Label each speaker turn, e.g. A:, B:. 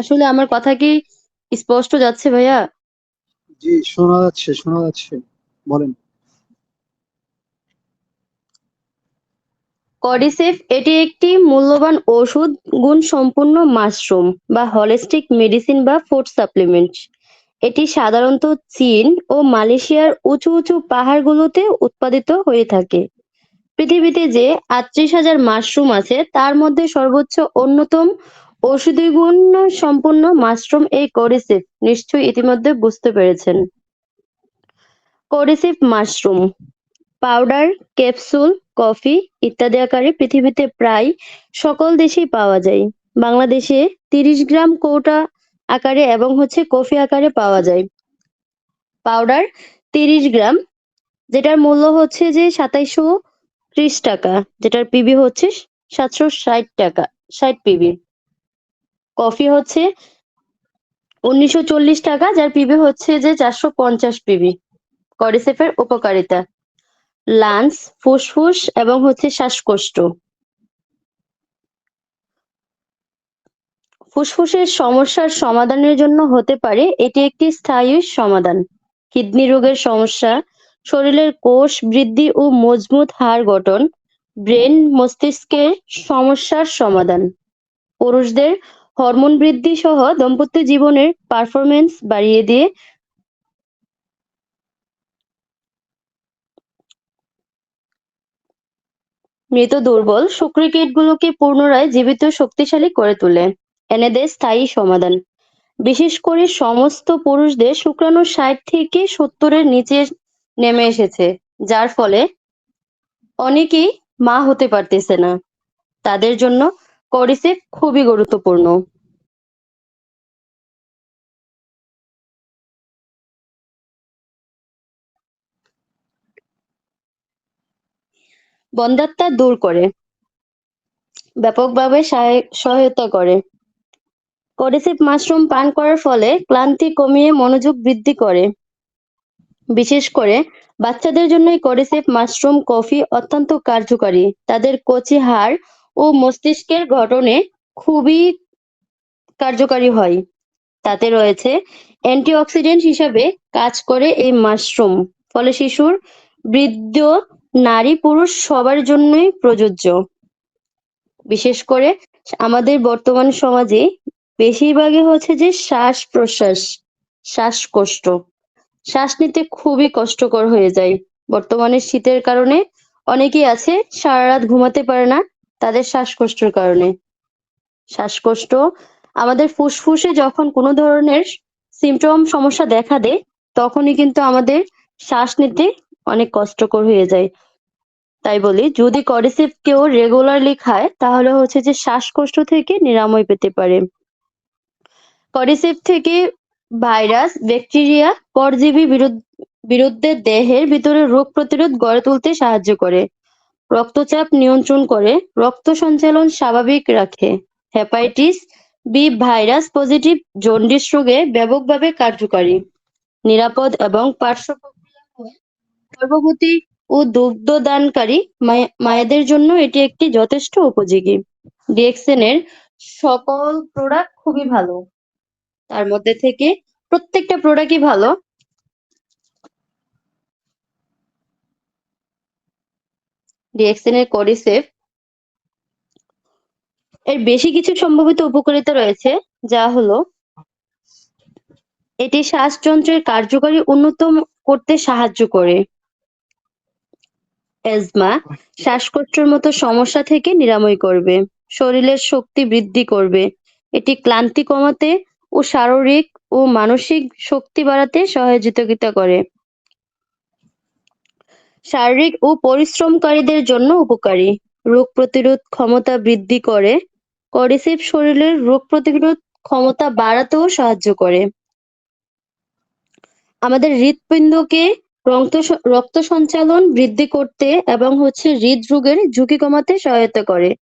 A: আসলে আমার কথা কি স্পষ্ট যাচ্ছে ভাইয়া?
B: জি, শোনা যাচ্ছে, শোনা যাচ্ছে। বলেন।
A: কর্ডিসেপ এটি একটি মূল্যবান ওষুধ গুণসম্পন্ন মাশরুম বা হলিস্টিক মেডিসিন বা ফুড সাপ্লিমেন্ট। এটি সাধারণত চীন ও মালয়েশিয়ার উঁচু উঁচু পাহাড়গুলোতে উৎপাদিত হয়ে থাকে। পৃথিবীতে যে আটত্রিশ হাজার মাশরুম আছে তার মধ্যে সর্বোচ্চ অন্যতম ঔষধি গুণ সম্পন্ন মাশরুম এই কর্ডিসেপ নিশ্চয়ই ইতিমধ্যে বুঝতে পেরেছেন। Cordyceps mushroom powder, capsule, coffee ইত্যাদি আকারে পৃথিবীতে প্রায় সকল দেশেই পাওয়া যায়। বাংলাদেশে তিরিশ গ্রাম কৌটা আকারে এবং হচ্ছে কফি আকারে পাওয়া যায়। পাউডার তিরিশ গ্রাম যেটার মূল্য হচ্ছে যে সাতাইশশো ত্রিশ টাকা যেটার পিবি হচ্ছে সাতশো ষাট টাকা ষাট পিবি কফি হচ্ছে উনিশশো চল্লিশ টাকা, যার পিবি হচ্ছে যে চারশো পঞ্চাশ পিবি করিসেফের উপকারিতা। লাঞ্চ ফুসফুস এবং হচ্ছে শ্বাসকষ্ট। ফুসফুসের সমস্যার সমাধানের জন্য হতে পারে এটি একটি স্থায়ী সমাধান। কিডনি রোগের সমস্যা, শরীরের কোষ বৃদ্ধি ও মজবুত হাড় গঠন, ব্রেন মস্তিষ্কের সমস্যার সমাধান। পুরুষদের হরমোন বৃদ্ধি সহ দাম্পত্য জীবনের পারফরমেন্স বাড়িয়ে দিয়ে মৃত দুর্বল গুলোকে পুনরায় জীবিত শক্তিশালী করে তোলে। এনে দেয় স্থায়ী সমাধান। বিশেষ করে সমস্ত পুরুষদের শুক্রাণু ষাট থেকে সত্তরের নিচে নেমে এসেছে, যার ফলে অনেকেই মা হতে পারতেছে না। তাদের জন্য করিসেপ খুবই গুরুত্বপূর্ণ। বন্ধ্যাত্বা দূর করে। ব্যাপকভাবে সহায়তা করে। করিসেপ মাশরুম পান করার ফলে ক্লান্তি কমিয়ে মনোযোগ বৃদ্ধি করে। বিশেষ করে বাচ্চাদের জন্য করিসেপ মাশরুম কফি অত্যন্ত কার্যকারী। তাদের কচি হাড় ও মস্তিষ্কের গঠনে খুবই কার্যকারী হয়। তাতে রয়েছে অ্যান্টিঅক্সিডেন্ট হিসাবে কাজ করে এই মাশরুম ফলে শিশুর বৃদ্ধ, নারী, পুরুষ সবার জন্যই প্রযোজ্য। বিশেষ করে আমাদের বর্তমান সমাজে বেশিরভাগই হচ্ছে যে শ্বাস প্রশ্বাস শ্বাসকষ্ট। শ্বাস নিতে খুবই কষ্টকর হয়ে যায়। বর্তমানে শীতের কারণে অনেকেই আছে, সারা রাত ঘুমাতে পারে না তাদের শ্বাসকষ্টের কারণে। শ্বাসকষ্ট, আমাদের ফুসফুসে যখন কোনো ধরনের সিমটম সমস্যা দেখা দেয়, তখনই কিন্তু আমাদের শ্বাস নিতে অনেক কষ্টকর হয়ে যায়। তাই বলি, যদি করিসিপ কেউ রেগুলারলি খায়, তাহলে হচ্ছে যে শ্বাসকষ্ট থেকে নিরাময় পেতে পারে। করিসিপ থেকে ভাইরাস, ব্যাকটেরিয়া, পরজীবী বিরুদ্ধে দেহের ভিতরে রোগ প্রতিরোধ গড়ে তুলতে সাহায্য করে। রক্তচাপ নিয়ন্ত্রণ করে, রক্ত সঞ্চালন স্বাভাবিক রাখে। Hepatitis B virus positive jaundice রোগে ব্যাপকভাবে কার্যকারী। নিরাপদ এবং পার্শ্ব গর্ভবতী ও দুগ্ধদানকারী মায়েদের জন্য এটি একটি যথেষ্ট উপযোগী। ডিএক্সএন সকল প্রোডাক্ট খুবই ভালো। তার মধ্যে থেকে প্রত্যেকটা প্রোডাক্টই ভালো। ডিএক্সএন এর করিসেফ এর বেশি কিছু সম্ভাবিত উপকারিতা রয়েছে, যা হলো এটি শ্বাসযন্ত্রের কার্যকারী উন্নত করতে সাহায্য করে। এজমা শ্বাসকষ্টের মতো সমস্যা থেকে নিরাময় করবে, শরীরের শক্তি বৃদ্ধি করবে। এটি ক্লান্তি কমাতে ও শারীরিক ও মানসিক শক্তি বাড়াতে সহযোগিতা করে। শারীরিক ও পরিশ্রমকারীদের জন্য উপকারী। রোগ প্রতিরোধ ক্ষমতা বৃদ্ধি করে। করিসেপ শরীরের রোগ প্রতিরোধ ক্ষমতা বাড়াতেও সাহায্য করে। আমাদের হৃৎপিণ্ডকে রক্ত সঞ্চালন বৃদ্ধি করতে এবং হচ্ছে হৃদরোগের ঝুঁকি কমাতে সহায়তা করে।